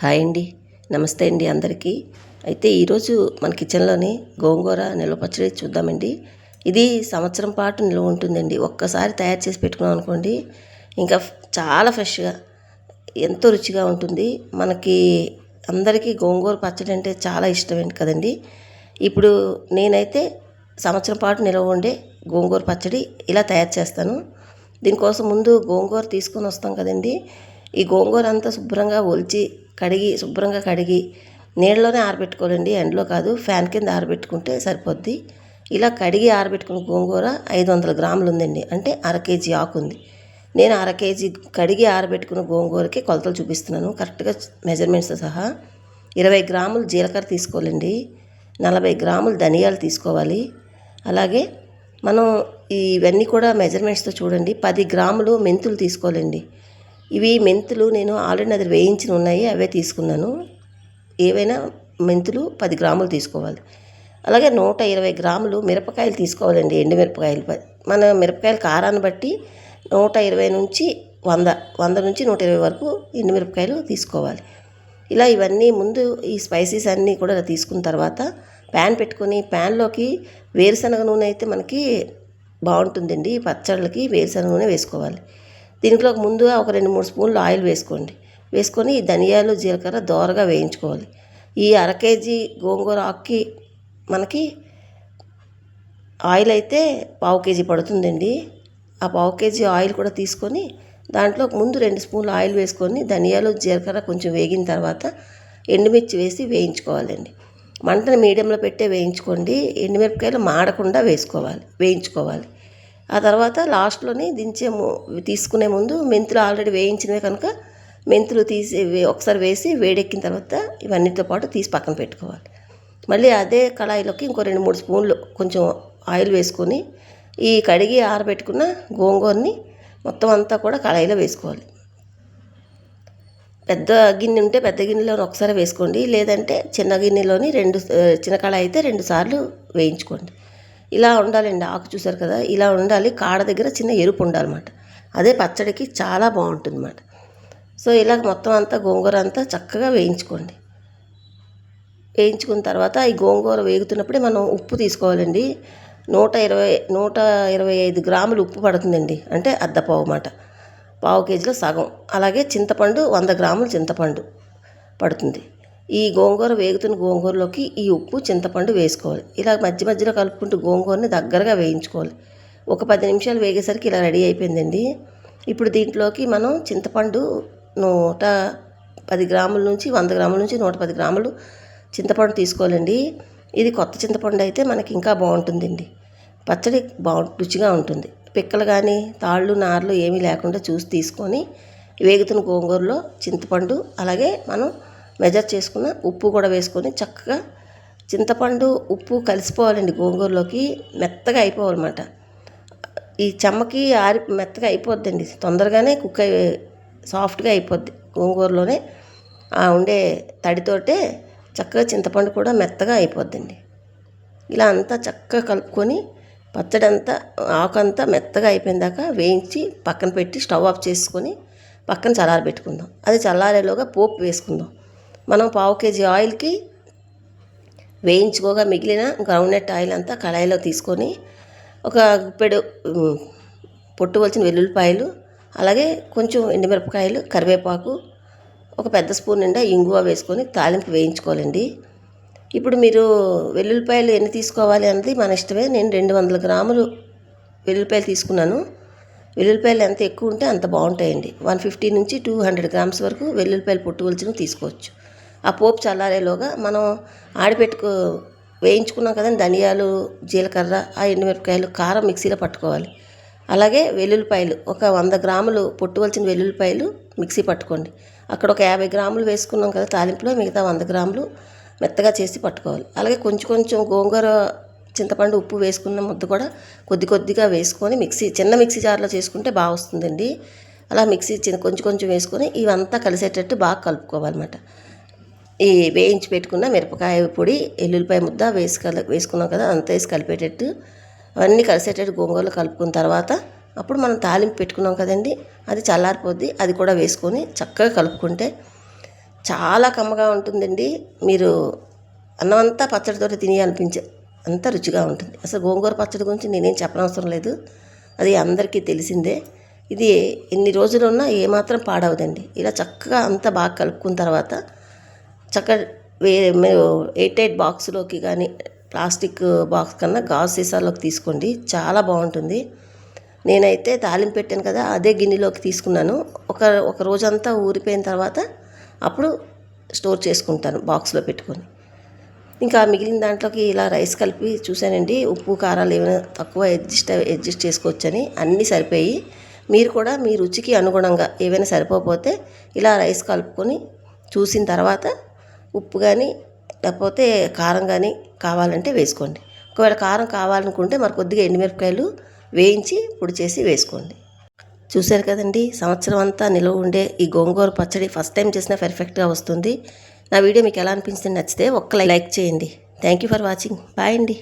Hi అండి. నమస్తే అండి అందరికీ. అయితే ఈరోజు మన కిచెన్లోని గోంగూర నిల్వ పచ్చడి చూద్దామండి. ఇది సంవత్సరం పాటు నిల్వ ఉంటుందండి. ఒక్కసారి తయారు చేసి పెట్టుకున్నాం అనుకోండి ఇంకా చాలా ఫ్రెష్గా ఎంతో రుచిగా ఉంటుంది. మనకి అందరికీ గోంగూర పచ్చడి అంటే చాలా ఇష్టం కదండి. ఇప్పుడు నేనైతే సంవత్సరం పాటు నిల్వ ఉండే గోంగూర పచ్చడి ఇలా తయారు చేస్తాను. దీనికోసం ముందు గోంగూర తీసుకొని వస్తాం కదండి. ఈ గోంగూర అంతా శుభ్రంగా ఒలిచి కడిగి శుభ్రంగా కడిగి నీళ్ళలోనే ఆరబెట్టుకోవాలండి. ఎండలో కాదు ఫ్యాన్ కింద ఆరబెట్టుకుంటే సరిపోద్ది. ఇలా కడిగి ఆరబెట్టుకున్న గోంగూర ఐదు వందల గ్రాములు ఉందండి అంటే అర కేజీ ఆకు ఉంది నేను అర కేజీ కడిగి ఆరబెట్టుకున్న గోంగూరకి కొలతలు చూపిస్తున్నాను. కరెక్ట్గా మెజర్మెంట్స్తో సహా ఇరవై గ్రాములు జీలకర్ర తీసుకోవాలండి. నలభై గ్రాములు ధనియాలు తీసుకోవాలి. అలాగే మనం ఇవన్నీ కూడా మెజర్మెంట్స్తో చూడండి. పది గ్రాములు మెంతులు తీసుకోవాలండి. ఇవి మెంతులు నేను ఆల్రెడీ అది వేయించిన ఉన్నాయి అవే తీసుకున్నాను. ఏవైనా మెంతులు పది గ్రాములు తీసుకోవాలి. అలాగే నూట ఇరవై గ్రాములు మిరపకాయలు తీసుకోవాలండి ఎండు మిరపకాయలు ప- మన మిరపకాయల కారాన్ని బట్టి నూట ఇరవై నుంచి వంద వంద నుంచి నూట ఇరవై వరకు ఎండు మిరపకాయలు తీసుకోవాలి. ఇలా ఇవన్నీ ముందు ఈ స్పైసీస్ అన్నీ కూడా తీసుకున్న తర్వాత ప్యాన్ పెట్టుకొని ప్యాన్లోకి వేరుశనగ నూనె అయితే మనకి బాగుంటుందండి. పచ్చళ్ళకి వేరుశనగ నూనె వేసుకోవాలి. దీంట్లో ముందుగా ఒక రెండు మూడు స్పూన్లు ఆయిల్ వేసుకోండి. వేసుకొని ఈ ధనియాలు జీలకర్ర దోరగా వేయించుకోవాలి. ఈ అర కేజీ గోంగూర ఆకుకి మనకి ఆయిల్ అయితే పావు కేజీ పడుతుందండి. ఆ పావు కేజీ ఆయిల్ కూడా తీసుకొని దాంట్లో ముందు రెండు స్పూన్లు ఆయిల్ వేసుకొని ధనియాలు జీలకర్ర కొంచెం వేగిన తర్వాత ఎండుమిర్చి వేసి వేయించుకోవాలండి. మంటను మీడియంలో పెట్టే వేయించుకోండి. ఎండుమిరపకాయలు మాడకుండా వేసుకోవాలి వేయించుకోవాలి. ఆ తర్వాత లాస్ట్లోని దించే తీసుకునే ముందు మెంతులు ఆల్రెడీ వేయించినవి కనుక మెంతులు తీసి ఒకసారి వేసి వేడెక్కిన తర్వాత ఇవన్నిటితో పాటు తీసి పక్కన పెట్టుకోవాలి. మళ్ళీ అదే కళాయిలోకి ఇంకో రెండు మూడు స్పూన్లు కొంచెం ఆయిల్ వేసుకొని ఈ కడిగి ఆరబెట్టుకున్న గోంగూరని మొత్తం అంతా కూడా కళాయిలో వేసుకోవాలి. పెద్ద గిన్నె ఉంటే పెద్ద గిన్నెలో ఒకసారి వేసుకోండి. లేదంటే చిన్న గిన్నెలోని రెండు చిన్న కళాయి అయితే రెండు సార్లు వేయించుకోండి. ఇలా ఉండాలండి ఆకు చూసారు కదా? ఇలా ఉండాలి కాడ దగ్గర చిన్న ఎరుపు ఉండాలన్నమాట. అదే పచ్చడికి చాలా బాగుంటుంది అన్నమాట సో ఇలా మొత్తం అంతా గోంగూర అంతా చక్కగా వేయించుకోండి. వేయించుకున్న తర్వాత ఈ గోంగూర వేగుతున్నప్పుడే మనం ఉప్పు తీసుకోవాలండి. నూట ఇరవై నూట ఇరవై ఐదు గ్రాములు ఉప్పు పడుతుందండి. అంటే అద్దపావు అన్నమాట. పావు కేజీలో సగం. అలాగే చింతపండు వంద గ్రాములు చింతపండు పడుతుంది. ఈ గోంగూర వేగుతున్న గోంగూరలోకి ఈ ఉప్పు చింతపండు వేసుకోవాలి. ఇలా మధ్య మధ్యలో కలుపుకుంటూ గోంగూరని దగ్గరగా వేయించుకోవాలి. ఒక పది నిమిషాలు వేగేసరికి ఇలా రెడీ అయిపోయిందండి. ఇప్పుడు దీంట్లోకి మనం చింతపండు నూట పది గ్రాముల నుంచి వంద గ్రాముల నుంచి నూట పది గ్రాములు చింతపండు తీసుకోవాలండి. ఇది కొత్త చింతపండు అయితే మనకి ఇంకా బాగుంటుందండి. పచ్చడి బాగు రుచిగా ఉంటుంది. పిక్కలు కానీ తాళ్ళు నార్లు ఏమీ లేకుండా చూసి తీసుకొని వేగుతున్న గోంగూరలో చింతపండు అలాగే మనం మెజర్ చేసుకున్న ఉప్పు కూడా వేసుకొని చక్కగా చింతపండు ఉప్పు కలిసిపోవాలండి గోంగూరలోకి మెత్తగా అయిపోవాలన్నమాట. ఈ చెమ్మకి ఆరి మెత్తగా అయిపోద్దండి. తొందరగానే కుక్ అయి సాఫ్ట్గా అయిపోద్ది గోంగూరలోనే. ఆ ఉండే తడితోటే చక్కగా చింతపండు కూడా మెత్తగా అయిపోద్దండి. ఇలా అంతా చక్కగా కలుపుకొని పచ్చడి అంతా ఆకంతా మెత్తగా అయిపోయిన దాకా వేయించి పక్కన పెట్టి స్టవ్ ఆఫ్ చేసుకొని పక్కన చల్లారబెట్టుకుందాం. అది చల్లారేలోగా పోపు వేసుకుందాం. మనం పావు కేజీ ఆయిల్కి వేయించుకోగా మిగిలిన గ్రౌండ్నట్ ఆయిల్ అంతా కళాయిలో తీసుకొని ఒక గుప్పెడు పొట్టు వలిచిన వెల్లుల్లిపాయలు అలాగే కొంచెం ఎండుమిరపకాయలు కరివేపాకు ఒక పెద్ద స్పూన్ నిండా ఇంగువ వేసుకొని తాలింపు వేయించుకోవాలండి. ఇప్పుడు మీరు వెల్లుల్లిపాయలు ఎన్ని తీసుకోవాలి అన్నది మన ఇష్టమే. నేను రెండు వందల గ్రాములు వెల్లుల్లిపాయలు తీసుకున్నాను. వెల్లుల్లిపాయలు ఎంత ఎక్కువ ఉంటే అంత బాగుంటాయండి. వన్ ఫిఫ్టీ నుంచి టూ హండ్రెడ్ గ్రామ్స్ వరకు వెల్లుల్లిపాయలు పొట్టు వలిచినవి తీసుకోవచ్చు. ఆ పోపు చల్లారేలోగా మనం ఆడిపెట్టుకు వేయించుకున్నాం కదండి ధనియాలు జీలకర్ర ఆ ఎండుమిరపకాయలు కారం మిక్సీలో పట్టుకోవాలి. అలాగే వెల్లుల్లిపాయలు ఒక వంద గ్రాములు పొట్టువలసిన వెల్లుల్లిపాయలు మిక్సీ పట్టుకోండి. అక్కడ ఒక యాభై గ్రాములు వేసుకున్నాం కదా తాలింపులో మిగతా వంద గ్రాములు మెత్తగా చేసి పట్టుకోవాలి. అలాగే కొంచెం కొంచెం గోంగూర చింతపండు ఉప్పు వేసుకున్న ముద్ద కూడా కొద్ది కొద్దిగా వేసుకొని మిక్సీ చిన్న మిక్సీ జార్లో చేసుకుంటే బాగా వస్తుందండి. అలా మిక్సీ చిన్న కొంచెం కొంచెం వేసుకొని ఇవంతా కలిసేటట్టు బాగా కలుపుకోవాలన్నమాట. ఈ వేయించి పెట్టుకున్న మిరపకాయ పొడి ఎల్లుల్లిపాయ ముద్ద వేసి కల వేసుకున్నాం కదా అంతా వేసి కలిపేటట్టు అవన్నీ కలిసేటట్టు గోంగూరలో కలుపుకున్న తర్వాత అప్పుడు మనం తాలింపు పెట్టుకున్నాం కదండి అది చల్లారిపోద్ది అది కూడా వేసుకొని చక్కగా కలుపుకుంటే చాలా కమ్మగా ఉంటుందండి. మీరు అన్నం అంతా పచ్చడితో తిని అనిపించే అంత రుచిగా ఉంటుంది. అసలు గోంగూర పచ్చడి గురించి నేనేం చెప్పనవసరం లేదు అది అందరికీ తెలిసిందే. ఇది ఎన్ని రోజులు ఉన్నా ఏమాత్రం పాడవదండి. ఇలా చక్కగా అంతా బాగా కలుపుకున్న తర్వాత చక్కగా వేరే మీరు ఎయిట్ ఎయిట్ బాక్స్లోకి కానీ ప్లాస్టిక్ బాక్స్ కన్నా గాజు సీసాలోకి తీసుకోండి. చాలా బాగుంటుంది. నేనైతే తాలింపు పెట్టాను కదా అదే గిన్నెలోకి తీసుకున్నాను. ఒక ఒక రోజంతా ఊరిపోయిన తర్వాత అప్పుడు స్టోర్ చేసుకుంటాను బాక్స్లో పెట్టుకొని. ఇంకా మిగిలిన దాంట్లోకి ఇలా రైస్ కలిపి చూశానండి ఉప్పు కారాలు ఏమైనా తక్కువ అడ్జస్ట్ అడ్జస్ట్ చేసుకోవచ్చని అన్నీ సరిపోయి. మీరు కూడా మీ రుచికి అనుగుణంగా ఏవైనా సరిపోతే ఇలా రైస్ కలుపుకొని చూసిన తర్వాత ఉప్పు కానీ లేకపోతే కారం కానీ కావాలంటే వేసుకోండి. ఒకవేళ కారం కావాలనుకుంటే మరి కొద్దిగా ఎండుమిరపకాయలు వేయించి పొడి చేసి వేసుకోండి. చూశారు కదండి సంవత్సరం అంతా నిల్వ ఉండే ఈ గోంగూర పచ్చడి ఫస్ట్ టైం చేసినా పర్ఫెక్ట్గా వస్తుంది. నా వీడియో మీకు ఎలా అనిపించింది నచ్చితే ఒక్క లైక్ చేయండి. Thank you for watching bye అండి.